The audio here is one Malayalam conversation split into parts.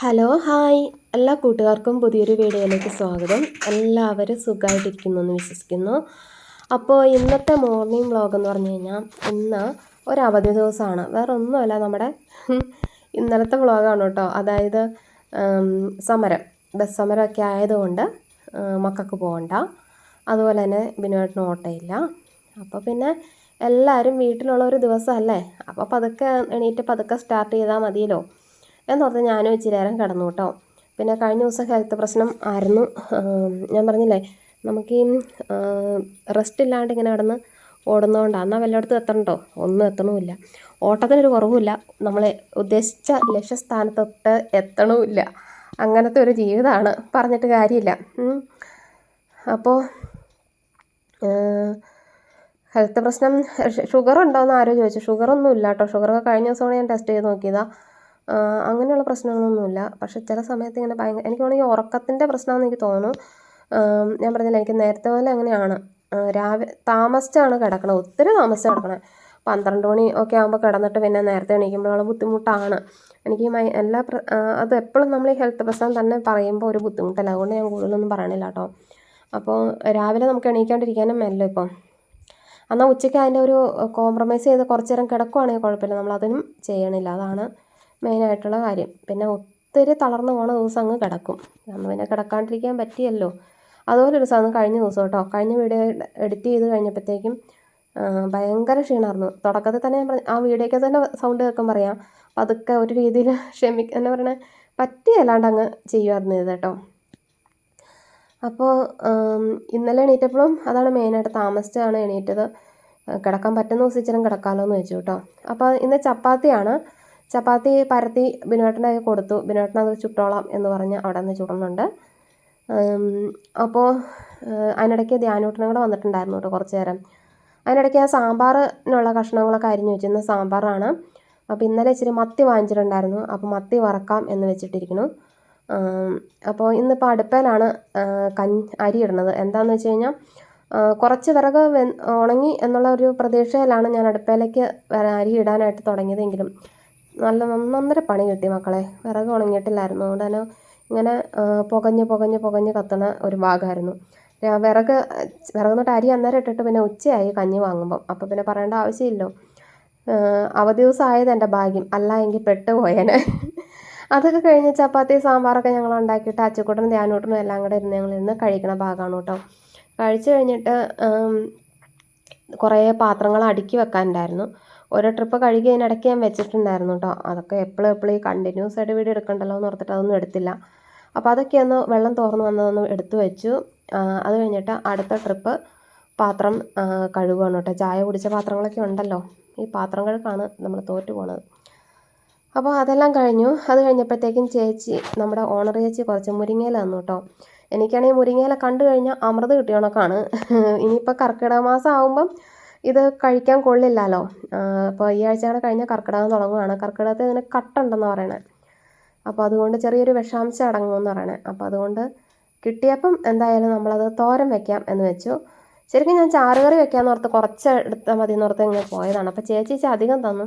Hello hi. എല്ലാ കൂട്ടുകാർക്കും പുതിയൊരു വീഡിയോയിലേക്ക് സ്വാഗതം. എല്ലാവരും സുഖമായിട്ടിരിക്കുന്നു എന്ന് വിശ്വസിക്കുന്നു. അപ്പോൾ ഇന്നത്തെ മോർണിംഗ് വ്ളോഗ് എന്ന് പറഞ്ഞു കഴിഞ്ഞാൽ ഇന്ന് ഒരു അവധി ദിവസമാണ്. വേറെ ഒന്നുമല്ല നമ്മുടെ ഇന്നലത്തെ വ്ളോഗാണ് കേട്ടോ. അതായത് സമരം. ബസ് സമരമൊക്കെ ആയതുകൊണ്ട് മക്കൾക്ക് പോകണ്ട. അതുപോലെ തന്നെ ബിനുവേട്ടന് ഓട്ടയില്ല. അപ്പോൾ പിന്നെ എല്ലാവരും വീട്ടിലുള്ള ഒരു ദിവസമല്ലേ? അപ്പോൾ പതുക്കെ എണീറ്റ് പതുക്കെ സ്റ്റാർട്ട് ചെയ്താൽ മതിയല്ലോ. എന്നോർത്ത് ഞാനും ഇച്ചിരി നേരം കിടന്നു കേട്ടോ. പിന്നെ കഴിഞ്ഞ ദിവസം ഹെൽത്ത് പ്രശ്നം ആയിരുന്നു. ഞാൻ പറഞ്ഞില്ലേ നമുക്ക് ഈ റെസ്റ്റ് ഇല്ലാണ്ട് ഇങ്ങനെ കിടന്ന് ഓടുന്നതുകൊണ്ടാണ് എന്നാൽ വല്ലയിടത്തും എത്തണ്ടോ ഒന്നും എത്തണമില്ല. ഓട്ടത്തിനൊരു കുറവുമില്ല. നമ്മൾ ഉദ്ദേശിച്ച ലക്ഷ്യസ്ഥാനത്തൊട്ട് എത്തണമില്ല. അങ്ങനത്തെ ഒരു ജീവിതമാണ്. പറഞ്ഞിട്ട് കാര്യമില്ല. അപ്പോൾ ഹെൽത്ത് പ്രശ്നം ഷുഗർ ഉണ്ടോയെന്ന് ആരോ ചോദിച്ചു. ഷുഗറൊന്നും ഇല്ല കേട്ടോ. ഷുഗറൊക്കെ കഴിഞ്ഞ ദിവസമാണ് ഞാൻ ടെസ്റ്റ് ചെയ്ത് നോക്കിയതാണ് അങ്ങനെയുള്ള പ്രശ്നങ്ങളൊന്നുമില്ല. പക്ഷെ ചില സമയത്ത് ഇങ്ങനെ ഭയങ്കര എനിക്ക് തോന്നുന്നു ഉറക്കത്തിന്റെ പ്രശ്നമാണെന്ന് എനിക്ക് തോന്നുന്നു. ഞാൻ പറഞ്ഞില്ല എനിക്ക് നേരത്തെ മുതലേ അങ്ങനെയാണ്. രാവിലെ താമസിച്ചാണ് കിടക്കണത്. ഒത്തിരി താമസിച്ചാണ് കിടക്കണത്. പന്ത്രണ്ട് മണി ഒക്കെ ആകുമ്പോൾ കിടന്നിട്ട് പിന്നെ നേരത്തെ എണീക്കുമ്പോഴുള്ള ബുദ്ധിമുട്ടാണ്. എനിക്ക് എല്ലാ അത് എപ്പോഴും നമ്മൾ ഈ ഹെൽത്ത് പ്രശ്നം തന്നെ പറയുമ്പോൾ ഒരു ബുദ്ധിമുട്ടല്ല? അതുകൊണ്ട് ഞാൻ കൂടുതലൊന്നും പറയണില്ല കേട്ടോ. അപ്പോൾ രാവിലെ നമുക്ക് എണീക്കാണ്ടിരിക്കാനും മെല്ലെ ഇപ്പം. എന്നാൽ ഉച്ചയ്ക്ക് അതിന്റെ ഒരു കോംപ്രമൈസ് ചെയ്ത് കുറച്ച് നേരം കിടക്കുവാണെങ്കിൽ കുഴപ്പമില്ല. നമ്മൾ അതിനും ചെയ്യണില്ല. അതാണ് മെയിനായിട്ടുള്ള കാര്യം. പിന്നെ ഒത്തിരി തളർന്നു പോണ ദിവസം അങ്ങ് കിടക്കും. അന്ന് പിന്നെ കിടക്കാണ്ടിരിക്കാൻ പറ്റിയല്ലോ. അതുപോലെ ഒരു സാധനം കഴിഞ്ഞ ദിവസം കേട്ടോ. കഴിഞ്ഞ വീഡിയോ എഡിറ്റ് ചെയ്ത് കഴിഞ്ഞപ്പോഴത്തേക്കും ഭയങ്കര ക്ഷീണമായിരുന്നു തുടക്കത്തിൽ തന്നെ ഞാൻ ആ വീഡിയോയ്ക്ക് തന്നെ സൗണ്ട് കേൾക്കാൻ പറയാം. അതൊക്കെ ഒരു രീതിയിൽ ക്ഷമിക്ക എന്നാ പറയണേ പറ്റിയല്ലാണ്ട് അങ്ങ് ചെയ്യുമായിരുന്നു ഇത് കേട്ടോ. അപ്പോൾ ഇന്നലെ എണീറ്റപ്പോഴും അതാണ് മെയിനായിട്ട് താമസിച്ചാണ് എണീറ്റത്. കിടക്കാൻ പറ്റുന്ന ദിവസം ഇച്ചിരി കിടക്കാമല്ലോ എന്ന് വെച്ചു കേട്ടോ. അപ്പോൾ ഇന്ന് ചപ്പാത്തിയാണ്. ചപ്പാത്തി പരത്തി ബിനോട്ടനൊക്കെ കൊടുത്തു. ബിനോട്ടന അത് ചുട്ടോളാം എന്ന് പറഞ്ഞ് അവിടെ നിന്ന് ചുടുന്നുണ്ട്. അപ്പോൾ അതിനിടയ്ക്ക് ധ്യാനൂട്ടനും കൂടെ വന്നിട്ടുണ്ടായിരുന്നു കേട്ടോ കുറച്ച് നേരം. അതിനിടയ്ക്ക് ആ സാമ്പാറിനുള്ള കഷ്ണങ്ങളൊക്കെ അരിഞ്ഞു വെച്ചിരുന്ന സാമ്പാറാണ്. അപ്പോൾ ഇന്നലെ ഇച്ചിരി മത്തി വാങ്ങിച്ചിട്ടുണ്ടായിരുന്നു. അപ്പോൾ മത്തി വറക്കാം എന്ന് വെച്ചിട്ടിരിക്കുന്നു. അപ്പോൾ ഇന്നിപ്പോൾ അടുപ്പയിലാണ് കഞ്ഞി അരി ഇടുന്നത്. എന്താണെന്ന് വെച്ച് കഴിഞ്ഞാൽ കുറച്ച് വിറക് ഉണങ്ങി എന്നുള്ള ഒരു പ്രതീക്ഷയിലാണ് ഞാൻ അടുപ്പയിലേക്ക് അരി ഇടാനായിട്ട് തുടങ്ങിയതെങ്കിലും നല്ല നന്നൊന്നര പണി കിട്ടി മക്കളെ. വിറക് ഉണങ്ങിയിട്ടില്ലായിരുന്നു. അതുകൊണ്ട് തന്നെ ഇങ്ങനെ പുകഞ്ഞ് പുകഞ്ഞ് പുകഞ്ഞ് കത്തണ ഒരു ഭാഗമായിരുന്നു. വിറക് വിറക് തൊട്ട് അരി അന്നേരം ഇട്ടിട്ട് പിന്നെ ഉച്ചയായി കഞ്ഞി വാങ്ങുമ്പം. അപ്പോൾ പിന്നെ പറയേണ്ട ആവശ്യമില്ലോ അവധി ദിവസം ആയത് എന്റെ ഭാഗ്യം. അല്ല എങ്കിൽ പെട്ടുപോയേനെ. അതൊക്കെ കഴിഞ്ഞ് ചപ്പാത്തി സാമ്പാറൊക്കെ ഞങ്ങൾ ഉണ്ടാക്കിയിട്ട് അച്ചക്കൂട്ടനും ധ്യാനൂട്ടനും എല്ലാം കൂടെ ഇരുന്ന് ഞങ്ങൾ ഇന്ന് കഴിക്കണ ഭാഗമാണ് കേട്ടോ. കഴിച്ചു കഴിഞ്ഞിട്ട് കുറേ പാത്രങ്ങൾ അടുക്കി വെക്കാനുണ്ടായിരുന്നു. ഓരോ ട്രിപ്പ് കഴുകി അതിനിടയ്ക്ക് ഞാൻ വെച്ചിട്ടുണ്ടായിരുന്നു കേട്ടോ അതൊക്കെ എപ്പോഴും എപ്പോഴും ഈ കണ്ടിന്യൂസ് ആയിട്ട് വീഡിയോ എടുക്കണ്ടല്ലോ എന്ന് ഓർത്തിട്ട് അതൊന്നും എടുത്തില്ല. അപ്പോൾ അതൊക്കെ ഒന്ന് വെള്ളം തോർന്ന് വന്നതൊന്ന് എടുത്തു വെച്ചു. അത് കഴിഞ്ഞിട്ട് അടുത്ത ട്രിപ്പ് പാത്രം കഴുകുകയാണ് കേട്ടോ ചായ കുടിച്ച പാത്രങ്ങളൊക്കെ ഉണ്ടല്ലോ. ഈ പാത്രം കഴുക്കാണ് നമ്മൾ തോറ്റു പോണത്. അപ്പോൾ അതെല്ലാം കഴിഞ്ഞു. അത് കഴിഞ്ഞപ്പോഴത്തേക്കും ചേച്ചി നമ്മുടെ ഓണർ ചേച്ചി കുറച്ച് മുരിങ്ങയില തന്നു കേട്ടോ എനിക്കാണെങ്കിൽ മുരിങ്ങയില കണ്ടു കഴിഞ്ഞാൽ അമൃത് കിട്ടിയ കണക്കാണ്. ഇനിയിപ്പോൾ കർക്കിടക മാസം ആകുമ്പം ഇത് കഴിക്കാൻ കൊള്ളില്ലല്ലോ. അപ്പോൾ ഈ ആഴ്ച കൂടെ കഴിഞ്ഞാൽ കർക്കിടകം തുടങ്ങുകയാണ് കർക്കിടകത്തിൽ ഇതിന് കട്ടുണ്ടെന്ന് പറയണേ. അപ്പോൾ അതുകൊണ്ട് ചെറിയൊരു വിഷാംശം അടങ്ങുമെന്ന് പറയണേ. അപ്പോൾ അതുകൊണ്ട് കിട്ടിയപ്പം എന്തായാലും നമ്മളത് തോരൻ വെക്കാം എന്ന് വെച്ചു. ശരിക്കും ഞാൻ ചാറുകറി വെക്കാമെന്ന് ഓർത്ത് കുറച്ച് എടുത്താൽ മതി എന്ന് ഓർത്ത് ഇങ്ങനെ പോയതാണ്. അപ്പോൾ ചേച്ചി ചേച്ചി അധികം തന്നു.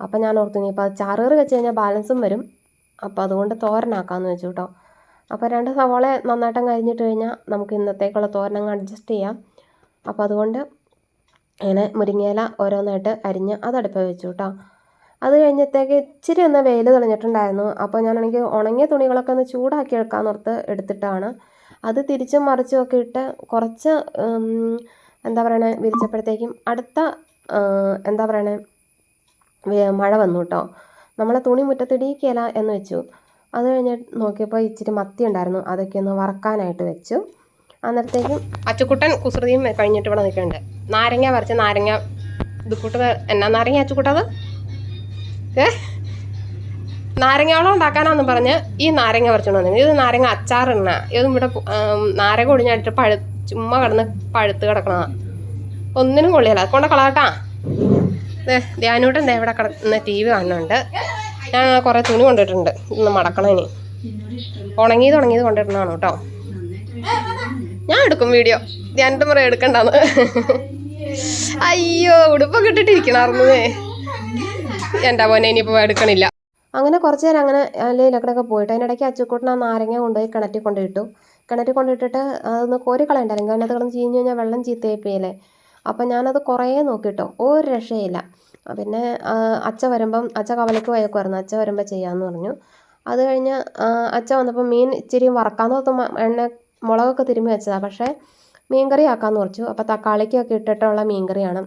അപ്പോൾ ഞാൻ ഓർത്തു നീ ഇപ്പോൾ ചാറുകറി വെച്ച് കഴിഞ്ഞാൽ ബാലൻസും വരും. അപ്പോൾ അതുകൊണ്ട് തോരനാക്കാമെന്ന് വെച്ചു കേട്ടോ അപ്പോൾ രണ്ട് സവാള നന്നായിട്ടും കഴിഞ്ഞിട്ട് കഴിഞ്ഞാൽ നമുക്ക് ഇന്നത്തേക്കുള്ള തോരനങ്ങ് അഡ്ജസ്റ്റ് ചെയ്യാം. അപ്പോൾ അതുകൊണ്ട് അങ്ങനെ മുരിങ്ങയില ഓരോന്നായിട്ട് അരിഞ്ഞ് അത് അടുപ്പ് വെച്ചു കേട്ടോ അത് കഴിഞ്ഞത്തേക്ക് ഇച്ചിരി ഒന്ന് വെയിൽ തെളിഞ്ഞിട്ടുണ്ടായിരുന്നു. അപ്പോൾ ഞാനാണെങ്കിൽ ഉണങ്ങിയ തുണികളൊക്കെ ഒന്ന് ചൂടാക്കി എടുക്കാമെന്നോർത്ത് എടുത്തിട്ടാണ്. അത് തിരിച്ചും മറിച്ചും ഒക്കെ ഇട്ട് കുറച്ച് എന്താ പറയണേ വിരിച്ചപ്പോഴത്തേക്കും അടുത്ത എന്താ പറയണേ മഴ വന്നു കേട്ടോ. നമ്മളെ തുണി മുറ്റത്തിടിയിക്കല എന്ന് വെച്ചു. അത് കഴിഞ്ഞ് നോക്കിയപ്പോൾ ഇച്ചിരി മത്തി ഉണ്ടായിരുന്നു. അതൊക്കെ ഒന്ന് വറക്കാനായിട്ട് വെച്ചു. അന്നേരത്തേക്കും അച്ചുക്കുട്ടൻ കുസൃതിയും കഴിഞ്ഞിട്ട് ഇവിടെ നിൽക്കുന്നുണ്ട്. നാരങ്ങ വരച്ച നാരങ്ങ ഇത് എന്നാ നാരങ്ങ അച്ചുക്കുട്ടത്? ഏ? നാരങ്ങാവളം ഉണ്ടാക്കാനാന്ന് പറഞ്ഞ് ഈ നാരങ്ങ പറിച്ചോണ്ട് വന്നിരുന്നു. ഇത് നാരങ്ങ അച്ചാറിടണ. ഇതും ഇവിടെ നാരങ്ങ ഒടിഞ്ഞായിട്ട് പഴു ചുമ്മാ കിടന്ന് പഴുത്ത് കിടക്കണതാ. ഒന്നിനും കൊള്ളിയല്ല അത് കൊണ്ട് കളാട്ടാ ധ്യാനൂട്ടൻ ദേ ഇവിടെ കിടന്ന് ടി വി കാണുന്നുണ്ട്. ഞാൻ കുറേ തുണി കൊണ്ടിട്ടുണ്ട് ഇന്ന് മടക്കണം ഇനി. ഉണങ്ങിയത് ഉണങ്ങിയത് കൊണ്ടിടണതാണ് കേട്ടോ. ഞാൻ എടുക്കും വീഡിയോ. ധ്യാനൂട്ടൻ മുറ എടുക്കണ്ടെന്ന്. അയ്യോ ഉടുപ്പൊക്കെ ഇട്ടിട്ടിരിക്കണാർന്നേ എന്റെ മോനെ ഇനിയിപ്പോൾ എടുക്കണില്ല. അങ്ങനെ കുറച്ച് നേരം അങ്ങനെ അതിലൊക്കെ പോയിട്ട് അതിനിടയ്ക്ക് അച്ചുക്കൂട്ടൻ ആ നാരങ്ങ കൊണ്ടുപോയി കിണറ്റിൽ കൊണ്ടിട്ടു. കിണറ്റിൽ കൊണ്ടിട്ടിട്ട് അതൊന്ന് കോരി അല്ലെങ്കിൽ അതിനകത്ത് കിടന്ന് ചീഞ്ഞ് കഴിഞ്ഞാൽ വെള്ളം ചീത്തയായിപ്പോയില്ലേ? അപ്പം ഞാനത് കുറേ നോക്കിട്ടോ. ഒരു രക്ഷയില്ല. പിന്നെ അച്ഛ വരുമ്പം അച്ഛ കവലയ്ക്ക് വയക്കുമായിരുന്നു അച്ഛ വരുമ്പോൾ ചെയ്യാമെന്ന് പറഞ്ഞു. അത് കഴിഞ്ഞ് അച്ഛ വന്നപ്പോൾ മീൻ ഇച്ചിരി വറക്കാമെന്ന് ഓർത്ത് എണ്ണ മുളകൊക്കെ തിരുമ്മി വെച്ചതാണ് പക്ഷേ മീൻകറി ആക്കാമെന്ന് കുറച്ചു അപ്പോൾ തക്കാളിക്കൊക്കെ ഇട്ടിട്ടുള്ള മീൻകറിയാണ്.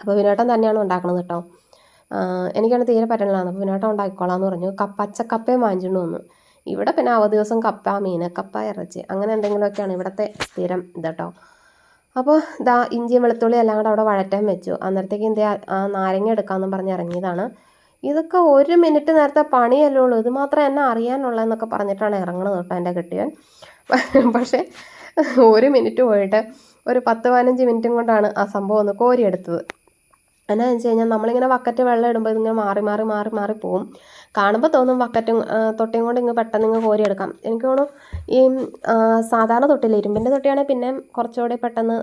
അപ്പോൾ വിനോട്ടം തന്നെയാണ് ഉണ്ടാക്കുന്നത് കേട്ടോ. എനിക്കാണ് തീരെ പറ്റണതാണ് അപ്പോൾ വിനോട്ടം ഉണ്ടാക്കിക്കോളാം എന്ന് പറഞ്ഞു. കപ്പ പച്ചക്കപ്പയും വാങ്ങിച്ചിട്ട് വന്നു. ഇവിടെ പിന്നെ അവധി ദിവസം കപ്പ മീൻ കപ്പ ഇറച്ചി അങ്ങനെ എന്തെങ്കിലുമൊക്കെയാണ് ഇവിടുത്തെ സ്ഥിരം ഇത് കേട്ടോ. അപ്പോൾ ഇതാ ഇഞ്ചിയും വെളുത്തുള്ളി എല്ലാം കൂടെ അവിടെ വഴറ്റാൻ വെച്ചു. അന്നേരത്തേക്ക് എന്ത് ആ നാരങ്ങ എടുക്കാമെന്നും പറഞ്ഞ് ഇറങ്ങിയതാണ്. ഇതൊക്കെ ഒരു മിനിറ്റ് നേരത്തെ പണിയല്ലേ ഉള്ളൂ. ഇത് മാത്രം എന്നെ അറിയാനുള്ളതെന്നൊക്കെ പറഞ്ഞിട്ടാണ് ഇറങ്ങുന്നത് കേട്ടോ എന്റെ കെട്ടിയവൻ. പക്ഷേ ഒരു മിനിറ്റ് പോയിട്ട് ഒരു പത്ത് പതിനഞ്ച് മിനിറ്റും കൊണ്ടാണ് ആ സംഭവം ഒന്ന് കോരിയെടുത്തത്. എന്നാന്ന് വെച്ച് കഴിഞ്ഞാൽ നമ്മളിങ്ങനെ വക്കറ്റ് വെള്ളം ഇടുമ്പോൾ ഇതിങ്ങനെ മാറി മാറി മാറി മാറി പോവും. കാണുമ്പോൾ തോന്നും വക്കറ്റും തൊട്ടിയും കൊണ്ട് ഇങ്ങ് പെട്ടെന്ന് ഇങ്ങ് കോരിയെടുക്കാം. എനിക്ക് തോന്നുന്നു ഈ സാധാരണ തൊട്ടില്ല ഇരുമ്പിന്റെ തൊട്ടിയാണെങ്കിൽ പിന്നെ കുറച്ചുകൂടി പെട്ടെന്ന്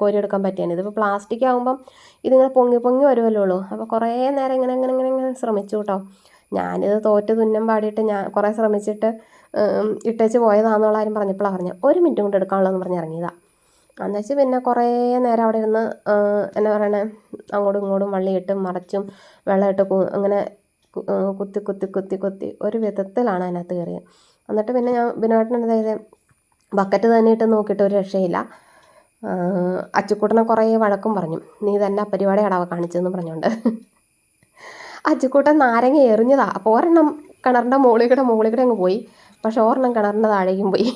കോരിയെടുക്കാൻ പറ്റിയാണ് ഇതിപ്പോൾ പ്ലാസ്റ്റിക് ആകുമ്പം ഇതിങ്ങനെ പൊങ്ങി പൊങ്ങി വരുമല്ലോ ഉള്ളൂ. അപ്പോൾ കുറേ നേരം ഇങ്ങനെ ഇങ്ങനെ ഇങ്ങനെ ഇങ്ങനെ ശ്രമിച്ചു കേട്ടോ. ഞാനിത് തോറ്റ് തുന്നം പാടിയിട്ട് ഞാൻ കുറേ ശ്രമിച്ചിട്ട് ഇട്ടേച്ച് പോയതാണെന്നുള്ള കാര്യം പറഞ്ഞപ്പോഴാണ് പറഞ്ഞത് ഒരു മിനിറ്റ് കൊണ്ട് എടുക്കാനുള്ളതെന്ന് പറഞ്ഞ് ഇറങ്ങിയതാണ് എന്നുവെച്ച് പിന്നെ കുറേ നേരം അവിടെ ഇരുന്ന് എന്നാ പറയണേ അങ്ങോട്ടും ഇങ്ങോട്ടും വള്ളിയിട്ടും മറച്ചും വെള്ളമിട്ട് അങ്ങനെ കുത്തി കുത്തി കുത്തി കുത്തി ഒരു വിധത്തിലാണ് അതിനകത്ത് കയറിയത് എന്നിട്ട് പിന്നെ ഞാൻ ബിനോട്ടൻ എന്താ ചെയ്തത് ബക്കറ്റ് തന്നെ ഇട്ട് നോക്കിയിട്ട് ഒരു രക്ഷയില്ല. അച്ചുക്കൂട്ടനെ കുറേ വഴക്കും പറഞ്ഞു. നീ തന്നെ പരിപാടി അടവ കാണിച്ചെന്ന് പറഞ്ഞുകൊണ്ട് അച്ചുക്കൂട്ടൻ നാരങ്ങ എറിഞ്ഞതാ. അപ്പോൾ ഒരെണ്ണം കിണറിന്റെ മുകളിൽ കൂടെ അങ്ങ് പോയി. പക്ഷെ ഒരെണ്ണം കിണറിന്റെ താഴേക്കും പോയി.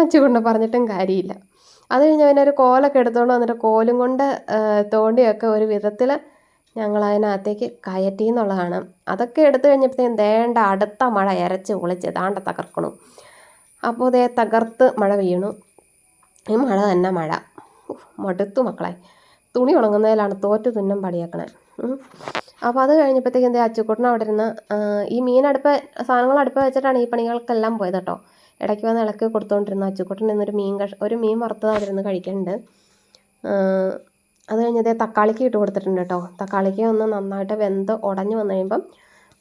അച്ചുകൊണ്ട് പറഞ്ഞിട്ടും കാര്യമില്ല. അത് കഴിഞ്ഞ് ഒരു കോലൊക്കെ എടുത്തുകൊണ്ട് വന്നിട്ട് കോലും കൊണ്ട് തോണ്ടിയൊക്കെ ഒരു വിധത്തിൽ ഞങ്ങൾ അതിനകത്തേക്ക് കയറ്റി എന്നുള്ളതാണ്. അതൊക്കെ എടുത്തു കഴിഞ്ഞപ്പോഴത്തേക്കും ദേണ്ട അടുത്ത മഴ ഇരച്ച് പൊളിച്ച് ദാണ്ട തകർക്കണു. അപ്പോൾ ദേ തകർത്ത് മഴ വീണു ഈ മഴ തന്നെ മഴ. മടുത്തു മക്കളെ. തുണി ഉണങ്ങുന്നതിലാണ് തോറ്റു തുന്നം പടിയാക്കണേ അപ്പോൾ അത് കഴിഞ്ഞപ്പോഴത്തേക്കും എന്താ അച്ചുക്കുട്ടൻ അവിടെ ഇരുന്ന് ഈ മീൻ അടുപ്പ് സാധനങ്ങൾ അടുപ്പ് വെച്ചിട്ടാണ് ഈ പണികൾക്കെല്ലാം പോയത് കേട്ടോ. ഇടയ്ക്ക് വന്ന് ഇളക്കി കൊടുത്തുകൊണ്ടിരുന്ന അച്ചുക്കുട്ടൻ എന്നൊരു മീൻ കഷ ഒരു മീൻ വറുത്തത് അവിടെ ഇരുന്ന് കഴിക്കുന്നുണ്ട് അത് കഴിഞ്ഞത് തക്കാളിക്ക് ഇട്ട് കൊടുത്തിട്ടുണ്ട് കേട്ടോ. തക്കാളിക്ക് ഒന്ന് നന്നായിട്ട് വെന്ത് ഉടഞ്ഞു വന്നു കഴിയുമ്പം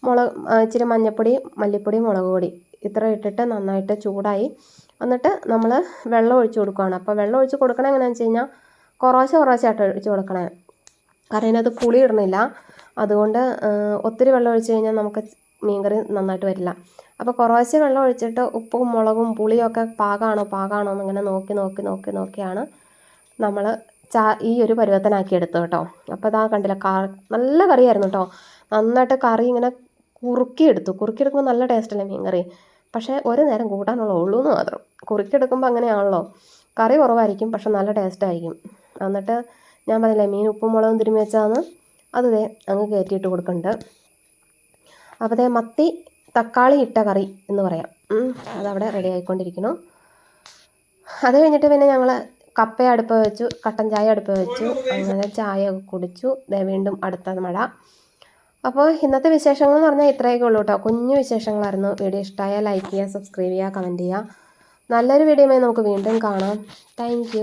മുളക് ഇച്ചിരി മഞ്ഞൾപ്പൊടി മല്ലിപ്പൊടി മുളക് പൊടി ഇത്ര ഇട്ടിട്ട് നന്നായിട്ട് ചൂടായി. എന്നിട്ട് നമ്മൾ വെള്ളം ഒഴിച്ച് കൊടുക്കുകയാണ് അപ്പോൾ വെള്ളം ഒഴിച്ച് കൊടുക്കണേ എങ്ങനെയാണെന്ന് വെച്ച് കഴിഞ്ഞാൽ കുറേശ്ശെ കുറേശ്ശെ ഒഴിച്ച് കൊടുക്കണേ. കാരണം അതിനകത്ത് പുളി ഇടണില്ല അതുകൊണ്ട് ഒത്തിരി വെള്ളം ഒഴിച്ച് കഴിഞ്ഞാൽ നമുക്ക് മീൻകറി നന്നായിട്ട് വരില്ല. അപ്പോൾ കുറേശ്ശെ വെള്ളം ഒഴിച്ചിട്ട് ഉപ്പും മുളകും പുളിയൊക്കെ പാകമാണോ പാകമാണോ എന്നിങ്ങനെ നോക്കി നോക്കി നോക്കി നോക്കിയാണ് നമ്മൾ ചാ ഈ ഒരു പരുവത്തനാക്കി എടുത്തു കേട്ടോ. അപ്പോൾ ഇതാ കണ്ടില്ല കാ നല്ല കറിയായിരുന്നു കേട്ടോ. നന്നായിട്ട് കറി ഇങ്ങനെ കുറുക്കിയെടുത്തു. കുറുക്കിയെടുക്കുമ്പോൾ നല്ല ടേസ്റ്റല്ലേ മീൻ കറി പക്ഷേ ഒരു നേരം കൂട്ടാനുള്ള ഉള്ളൂ എന്ന് മാത്രം. കുറുക്കിയെടുക്കുമ്പോൾ അങ്ങനെയാണല്ലോ. കറി കുറവായിരിക്കും പക്ഷെ നല്ല ടേസ്റ്റായിരിക്കും എന്നിട്ട് ഞാൻ പറഞ്ഞില്ലേ മീൻ ഉപ്പും മുളകും തിരുമ്മി വെച്ചാന്ന് അത് ദേ അങ്ങ് കയറ്റിയിട്ട് കൊടുക്കുന്നുണ്ട് അപ്പോൾ ദേ മത്തി തക്കാളി ഇട്ട കറി എന്ന് പറയാം. അതവിടെ റെഡി ആയിക്കൊണ്ടിരിക്കുന്നു. അത് കഴിഞ്ഞിട്ട് പിന്നെ ഞങ്ങൾ കപ്പ അടുപ്പ് വെച്ചു കട്ടൻ ചായ അടുപ്പ് വെച്ചു അങ്ങനെ ചായ കുടിച്ചു. ദേ വീണ്ടും അടുത്ത മഴ. അപ്പോൾ ഇന്നത്തെ വിശേഷങ്ങൾ എന്ന് പറഞ്ഞാൽ ഇത്രയൊക്കെ ഉള്ളൂ കേട്ടോ. കുഞ്ഞു വിശേഷങ്ങളായിരുന്നു. വീഡിയോ ഇഷ്ടമായാൽ ലൈക്ക് ചെയ്യുക സബ്സ്ക്രൈബ് ചെയ്യുക കമന്റ് ചെയ്യുക. നല്ലൊരു വീഡിയോയുമായി നമുക്ക് വീണ്ടും കാണാം. താങ്ക്